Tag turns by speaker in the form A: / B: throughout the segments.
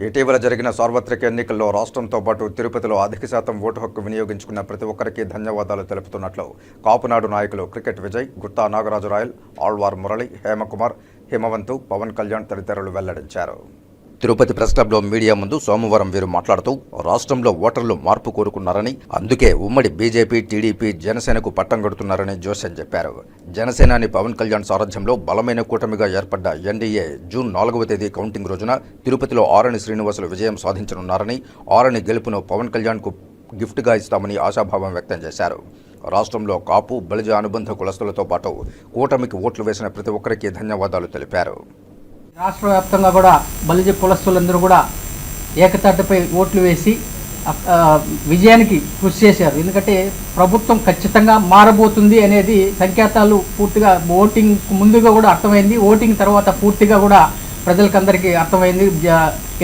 A: ఇటీవల జరిగిన సార్వత్రిక ఎన్నికల్లో రాష్ట్రంతో పాటు తిరుపతిలో అధిక శాతం ఓటు హక్కు వినియోగించుకున్న ప్రతి ఒక్కరికి ధన్యవాదాలు తెలుపుతున్నట్లు కాపునాడు నాయకులు క్రికెట్ విజయ్ గుత్తా నాగరాజు రాయల్ ఆళ్వార్ మురళి హేమకుమార్ హిమవంతు పవన్ కళ్యాణ్ తదితరులు వెల్లడించారు. తిరుపతి ప్రెస్ క్లబ్లో మీడియా ముందు సోమవారం వీరు మాట్లాడుతూ రాష్ట్రంలో ఓటర్లు మార్పు కోరుకున్నారని అందుకే ఉమ్మడి బీజేపీ టీడీపీ జనసేనకు పట్టం కడుతున్నారని జోసెన్ చెప్పారు. జనసేనాని పవన్ కళ్యాణ్ సారథ్యంలో బలమైన కూటమిగా ఏర్పడ్డ ఎన్డీఏ జూన్ నాలుగవ తేదీ కౌంటింగ్ రోజున తిరుపతిలో ఆరణి శ్రీనివాసులు విజయం సాధించనున్నారని ఆరణి గెలుపును పవన్ కళ్యాణ్కు గిఫ్ట్గా ఇస్తామని ఆశాభావం వ్యక్తం చేశారు. రాష్ట్రంలో కాపు బలిజ అనుబంధ కులస్తులతో పాటు కూటమికి ఓట్లు వేసిన ప్రతి ఒక్కరికి ధన్యవాదాలు తెలిపారు.
B: రాష్ట్ర వ్యాప్తంగా కూడా బలిజ కులస్తులందరూ కూడా ఏకతాటిపై ఓట్లు వేసి విజయానికి కృషి చేశారు. ఎందుకంటే ప్రభుత్వం ఖచ్చితంగా మారబోతుంది అనేది సంకేతాలు పూర్తిగా ఓటింగ్ ముందుగా కూడా అర్థమైంది. ఓటింగ్ తర్వాత పూర్తిగా కూడా ప్రజలకందరికీ అర్థమైంది.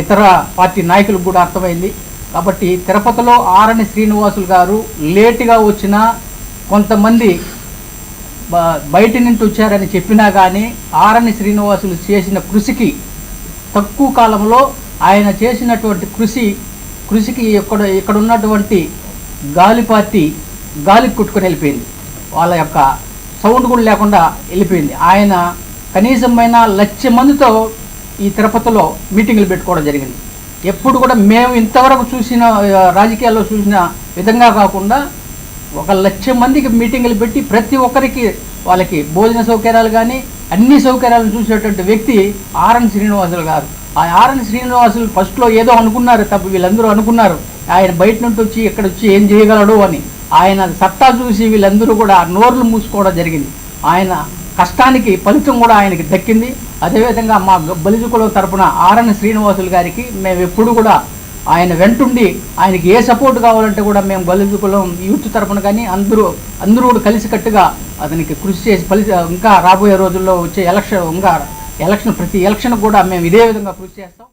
B: ఇతర పార్టీ నాయకులకు కూడా అర్థమైంది. కాబట్టి తిరుపతిలో ఆరణి శ్రీనివాసులు గారు లేటుగా వచ్చిన కొంతమంది బయట నుండి వచ్చారని చెప్పినా కానీ ఆరని శ్రీనివాసులు చేసిన కృషికి తక్కువ కాలంలో ఆయన చేసినటువంటి కృషి కృషికి ఇక్కడ ఇక్కడ ఉన్నటువంటి గాలి పార్టీ గాలికి కొట్టుకొని వెళ్ళిపోయింది. వాళ్ళ యొక్క సౌండ్ కూడా లేకుండా వెళ్ళిపోయింది. ఆయన కనీసమైన లక్ష మందితో ఈ తిరుపతిలో మీటింగులు పెట్టుకోవడం జరిగింది. ఎప్పుడు కూడా మేము ఇంతవరకు చూసిన రాజకీయాల్లో చూసిన విధంగా కాకుండా ఒక లక్ష మందికి మీటింగులు పెట్టి ప్రతి ఒక్కరికి వాళ్ళకి భోజన సౌకర్యాలు కానీ అన్ని సౌకర్యాలను చూసేటువంటి వ్యక్తి ఆర్ఎన్ శ్రీనివాసులు గారు. ఆ ఆర్ఎన్ శ్రీనివాసులు ఫస్ట్లో ఏదో అనుకున్నారు తప్ప వీళ్ళందరూ అనుకున్నారు. ఆయన బయట నుండి వచ్చి ఇక్కడ వచ్చి ఏం చేయగలడు అని. ఆయన సత్తా చూసి వీళ్ళందరూ కూడా నోర్లు మూసుకోవడం జరిగింది. ఆయన కష్టానికి ఫలితం కూడా ఆయనకి దక్కింది. అదేవిధంగా మా బలిజుకుల తరపున ఆర్ఎన్ శ్రీనివాసులు గారికి మేము ఎప్పుడు కూడా ఆయన వెంటుండి ఆయనకి ఏ సపోర్ట్ కావాలంటే కూడా మేము బలిదుకులం యూత్ తరపున కానీ అందరూ అందరూ కూడా కలిసికట్టుగా అతనికి కృషి చేసి ఫలిత ఇంకా రాబోయే రోజుల్లో వచ్చే ఎలక్షన్ ఇంకా ఎలక్షన్ ప్రతి ఎలక్షన్ కూడా మేము ఇదే విధంగా కృషి చేస్తాం.